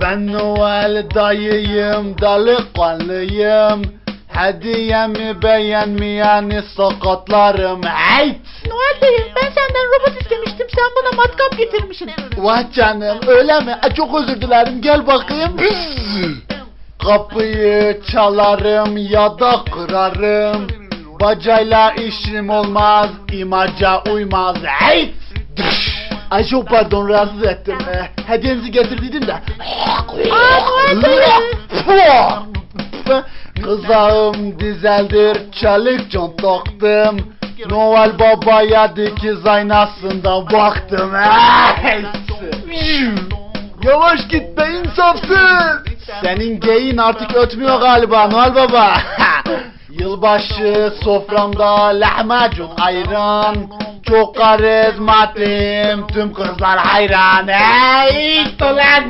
Ben Noel dayıyım, delikanlıyım. Hediyemi beğenmeyeni sakatlarım. Hayt! Noel dayı ben senden robot istemiştim sen bana matkap getirmişsin. Vah canım öyle mi? Ay, çok özür dilerim gel bakayım. Kapıyı çalarım ya da kırarım. Bacayla işim olmaz, imaca uymaz. Hey! Ay çok pardon rahatsız ettim. Ee, hediyenizi getirdiydim de. Kızağım dizeldir, çelik can taktım. Noel babaya dikiz aynasında baktım. Yavaş git be insafsız. Senin geyin artık ötmüyor galiba Noel Baba. Yılbaşı soframda lahmacun ayran. Çok karizmatim tüm kızlar hayran. Hey ulan.